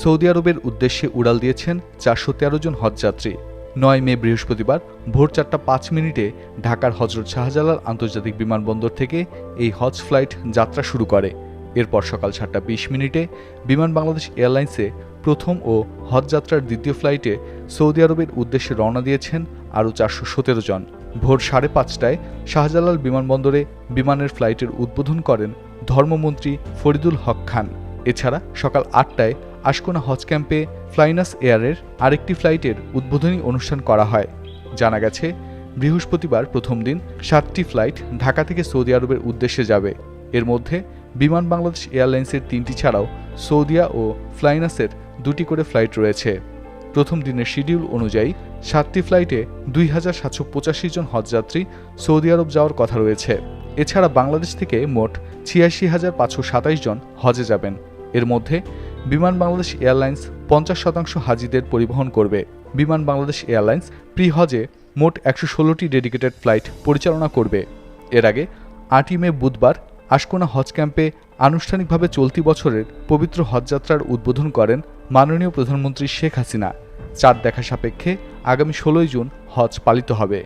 Saudi আরবের উদ্দেশ্যে উড়াল দিয়েছেন চারশো তেরো জন হজযাত্রী। নয় মে বৃহস্পতিবার ভোর চারটা পাঁচ মিনিটে ঢাকার হজরত শাহজালাল আন্তর্জাতিক বিমানবন্দর থেকে এই হজ ফ্লাইট যাত্রা শুরু করে। এরপর সকাল সাতটা বিশ মিনিটে বিমান বাংলাদেশ এয়ারলাইন্সে প্রথম ও হজ যাত্রার দ্বিতীয় ফ্লাইটে সৌদি আরবের উদ্দেশ্যে রওনা দিয়েছেন আরও চারশো সতেরো জন। ভোর সাড়ে পাঁচটায় শাহজালাল বিমানবন্দরে বিমানের ফ্লাইটের উদ্বোধন করেন ধর্মমন্ত্রী ফরিদুল হক খান। এছাড়া সকাল আটটায় আশকোনা হজ ক্যাম্পে ফ্লাইনাস এয়ারের আরেকটি ফ্লাইটের উদ্বোধনী অনুষ্ঠান করা হয়। জানা গেছে, বৃহস্পতিবার প্রথম দিন সাতটি ফ্লাইট ঢাকা থেকে সৌদি আরবের উদ্দেশ্যে যাবে। এর মধ্যে বিমান বাংলাদেশ এয়ারলাইন্সের তিনটি ছাড়াও সৌদিয়া ও ফ্লাইনাসের দুটি করে ফ্লাইট রয়েছে। প্রথম দিনের শিডিউল অনুযায়ী সাতটি ফ্লাইটে দুই হাজার সাতশো পঁচাশি জন হজযাত্রী সৌদি আরব যাওয়ার কথা রয়েছে। এছাড়া বাংলাদেশ থেকে মোট ছিয়াশি হাজার পাঁচশো সাতাইশ জন হজে যাবেন। এর মধ্যে বিমান বাংলাদেশ এয়ারলাইন্স পঞ্চাশ শতাংশ হাজিদের পরিবহন করবে। বিমান বাংলাদেশ এয়ারলাইন্স প্রি হজে মোট একশো ষোলোটি ডেডিকেটেড ফ্লাইট পরিচালনা করবে। এর আগে আটই মে বুধবার আশকোনা হজ ক্যাম্পে আনুষ্ঠানিকভাবে চলতি বছরের পবিত্র হজযাত্রার উদ্বোধন করেন মাননীয় প্রধানমন্ত্রী শেখ হাসিনা। চাঁদ দেখা সাপেক্ষে আগামী ষোলোই জুন হজ পালিত হবে।